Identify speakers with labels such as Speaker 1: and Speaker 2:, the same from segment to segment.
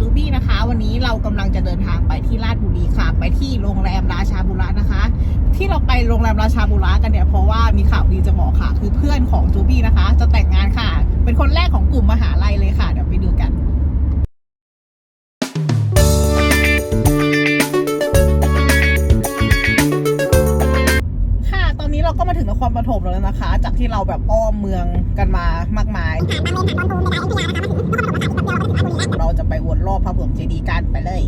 Speaker 1: จูบี้นะคะ วันนี้เรากำลังจะเดินทางไปที่ราชบุรีค่ะ ไปที่โรงแรมราชาบุระนะคะ ที่เราไปโรงแรมราชาบุระกันเนี่ยเพราะว่ามีข่าวดีจะบอกค่ะ คือเพื่อนของจูบี้นะคะ จะแต่งงานค่ะ เป็นคนแรกของกลุ่มมหาลัยเลยค่ะ เดี๋ยวไปดูกันเราก็มาถึงนครปฐมแล้วนะคะ จากที่เราแบบอ้อมเมืองกันมามากมาย จะไปวนรอบพระบรมเจดีย์กันไปเลย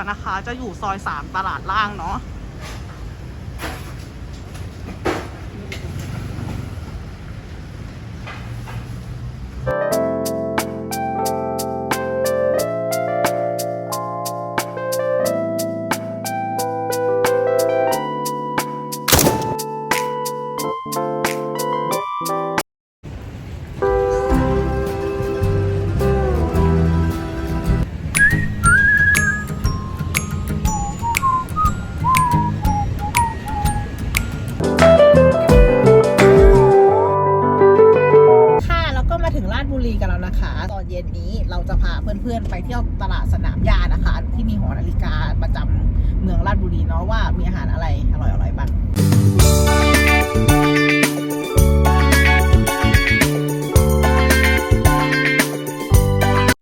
Speaker 1: นในชัวนะคะ จะอยู่ซอยสามตลาดล่างเนาะ ชบุรีเนาะว่ามีอาหารอะไรอร่อยๆบ้าง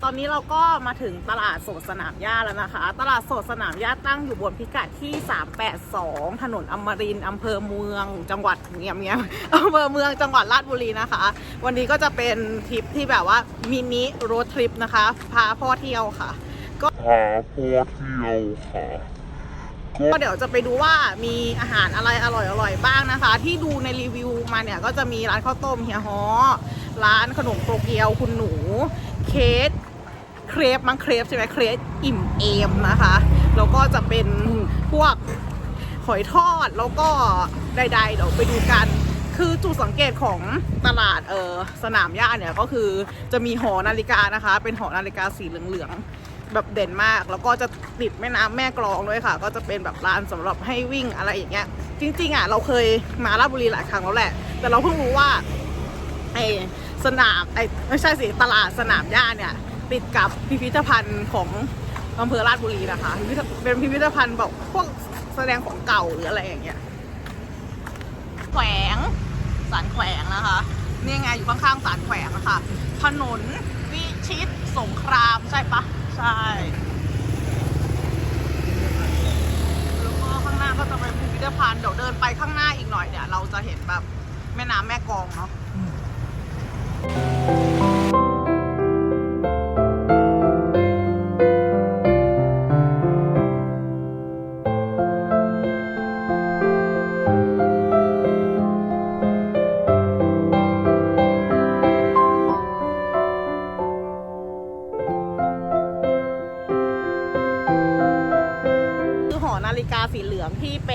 Speaker 1: ตอนนี้เราก็มาถึงตลาดสดสนามหญ้าแล้วนะคะ ตลาดสดสนามหญ้าตั้งอยู่บนพิกัดที่ 382 ถนนอมรินทร์อำเภอเมืองจังหวัดเมียเมียอำเภอเมืองจังหวัดราชบุรีนะคะ วันนี้ก็จะเป็นทริปที่แบบว่ามินิโรดทริปนะคะ พาพ่อเที่ยวค่ะ
Speaker 2: หาพ่อเที่ยวค่ะ
Speaker 1: ก็เดี๋ยวจะไปดูว่ามีอาหารอะไรอร่อยๆบ้างนะคะ ที่ดูในรีวิวมาเนี่ยก็จะมีร้านข้าวต้มเฮียฮอร้านขนมโตเกียวคุณหนู เค้กเครปมั้งเครปใช่ไหมเครปอิ่มเอมนะคะแล้วก็จะเป็นพวกหอยทอดแล้วก็ใดๆเดี๋ยวไปดูกัน คือจุดสังเกตของตลาดเออสนามหญ้าเนี่ยก็คือจะมีหอนาฬิกานะคะ เป็นหอนาฬิกาสีเหลืองๆ แบบเด่นมาก แล้วก็จะติดแม่น้ำแม่กลองด้วยค่ะ ก็จะเป็นแบบร้านสำหรับให้วิ่งอะไรอย่างเงี้ย จริง ๆอะเราเคยมาราชบุรีหลายครั้งแล้วแหละ แต่เราเพิ่งรู้ว่าไอสนามไอไม่ใช่สิตลาดสนามหญ้าเนี่ยติดกับพิพิธภัณฑ์ของอำเภอราชบุรีนะคะเป็นพิพิธภัณฑ์แบบพวกแสดงของเก่าหรืออะไรอย่างเงี้ยแขวงสารแขวงนะคะนี่ไงอยู่ข้างๆสารแขวงนะคะถนนวิชิตสงครามใช่ปะ ใช่แล้วก็ข้างหน้าก็จะเป็นพิพิธภัณฑ์เดี๋ยวเดินไปข้างหน้าอีกหน่อยเนี่ย เราจะเห็นแบบแม่น้ำแม่กองเนาะ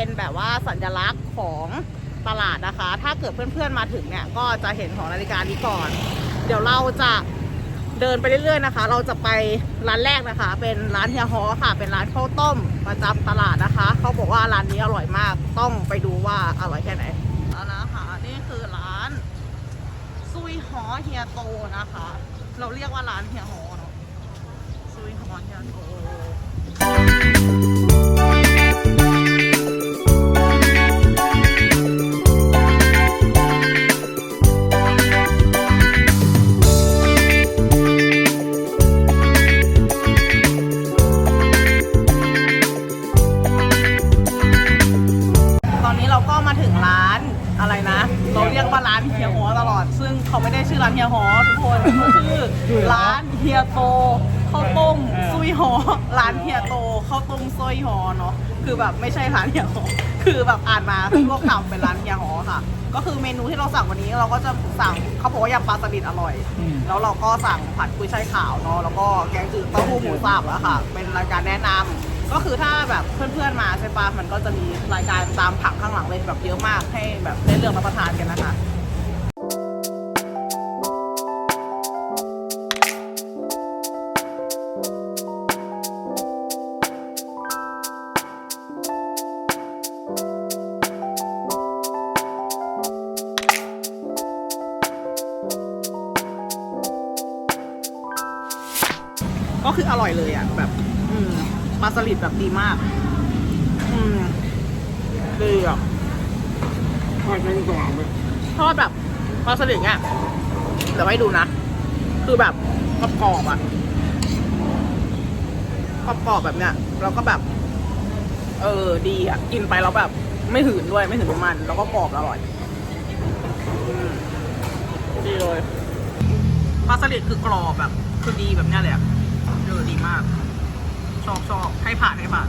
Speaker 1: เป็นแบบว่าสัญลักษณ์ของตลาดนะคะ ถ้าเกิดเพื่อนๆมาถึงเนี่ยก็จะเห็นหองนาฬิกานี้ก่อน เดี๋ยวเราจะเดินไปเรื่อยๆนะคะ เราจะไปร้านแรกนะคะ เป็นร้านเฮียฮอค่ะ เป็นร้านข้าวต้มประจำตลาดนะคะ เขาบอกว่าร้านนี้อร่อยมาก ต้องไปดูว่าอร่อยแค่ไหนแล้วนะคะนี่คือร้านซุยหอเฮียโตนะคะ เราเรียกว่าร้านเฮียฮอเนาะซุยหอเฮียโต ร้านเฮียโตข้าวต้ม
Speaker 3: เออ
Speaker 1: ซุยหอร้านเฮียโตข้าวต้มซุยหอเนาะคือแบบไม่ใช่ร้านเฮียหอคือแบบอ่านมาพวกคำเป็นร้านเฮียหอค่ะ ก็คือเมนูที่เราสั่งวันนี้เราก็จะสั่งเขาบอกว่ายำปลาสลิดอร่อย
Speaker 3: อืม
Speaker 1: แล้วเราก็สั่งผัดกุ้ยช่ายขาวเนาะแล้วก็แกงจืดเต้าหู้หมูสับอะค่ะ เป็นรายการแนะนำก็คือถ้าแบบเพื่อนๆมาใช่ปะมันก็จะมีรายการตามผังข้างหลังเลยแบบเยอะมากให้แบบได้เลือกรับประทานกันนะคะ คืออร่อยเลยอะ แบบ อืมปลาสลิดแบบดีมาก อืมดีอะ
Speaker 3: ทอดทั้งกรอบเลย
Speaker 1: ทอดแบบปลาสลิดเนี่ยเดี๋ยวให้ดูนะ คือแบบกรอบอะกรอบแบบเนี้ยแล้วก็แบบ เออดีอะ กินไปแล้วแบบ ไม่หืนด้วยไม่หืนมันแล้วก็กรอบอร่อยดีเลยปลาสลิดคือกรอบแบบ คือดีแบบเนี้ยเลยอะ เอะดีมาก ชอบชอบให้ผ่านให้ผ่าน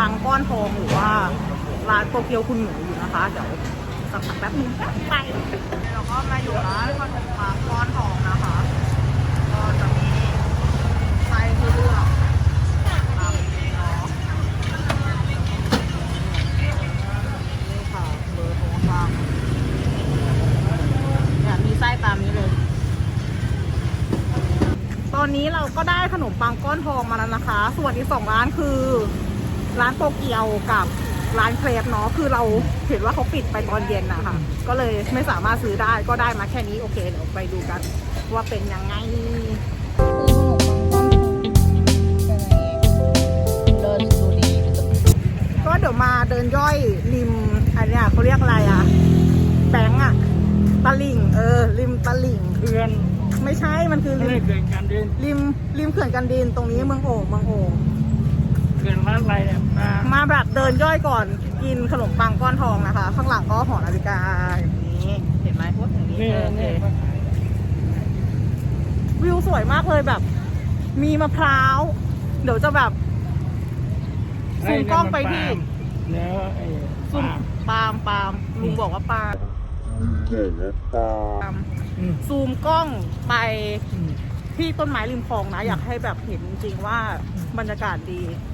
Speaker 1: บบปังก้อนทองหรือว่าร้านโตเกียวคุณหนูอยู่นะคะเดี๋ยวสักพักแป๊บนึงแป๊บไปเราก็มาอยู่ร้านขนมปังก้อนทองนะคะ ก็จะมีไส้ให้เลือกตามนี้เนาะนี่ค่ะเบอร์โทรศัพท์เนี่ยมีไส้ตามนี้เลย ตอนนี้เราก็ได้ขนมปังก้อนทองมาแล้วนะคะ ส่วนอีกสองร้านคือ ร้านโตเกียวกับร้านเครปเนาะคือเราเห็นว่าเขาปิดไปตอนเย็นนะคะก็เลยไม่สามารถซื้อได้ก็ได้มาแค่นี้โอเคเดี๋ยวไปดูกัน ว่าเป็นยังไงก็เดี๋ยวมาเดินย่อยริมอันเนี้ยเขาเรียกอะไรอะแบงก์อะตลิ่งเออ ริมตลิ่ง
Speaker 3: เพื่อน
Speaker 1: ไม่ใช่มันคือ
Speaker 3: ไม่
Speaker 1: ริ
Speaker 3: ได้
Speaker 1: ม
Speaker 3: เกิดการเดิน
Speaker 1: ริมริมเขื่อนกันดินตรงนี้เมืองโอ่งเมืองโอ่ง
Speaker 3: เกิดร้านอะไรเนี่ยมา
Speaker 1: มาแบบเดินย่อยก่อนกินขนมปังก้อนทองนะคะ ข้างหลังก็หอนาฬิกาอย่างนี้เห็นไหมพวกอย่างนี้
Speaker 3: นี่
Speaker 1: เออโอเค
Speaker 3: นี่
Speaker 1: วิวสวยมากเลยแบบ มีมะพร้าวเดี๋ยวจะแบบซูมกล้องไปที่
Speaker 3: เนื้อไอ้
Speaker 1: ซุ่ม
Speaker 3: ปาล์ม
Speaker 1: ปาล์มปาล์มลุงบอกว่าปาล์ม
Speaker 2: บอกว่าปลา
Speaker 3: อืม
Speaker 1: ซูมกล้องไป
Speaker 3: อืม
Speaker 1: ที่ต้นไม้ริมคลองนะ อยากให้แบบเห็นจริงๆว่าบรรยากาศดี
Speaker 3: อ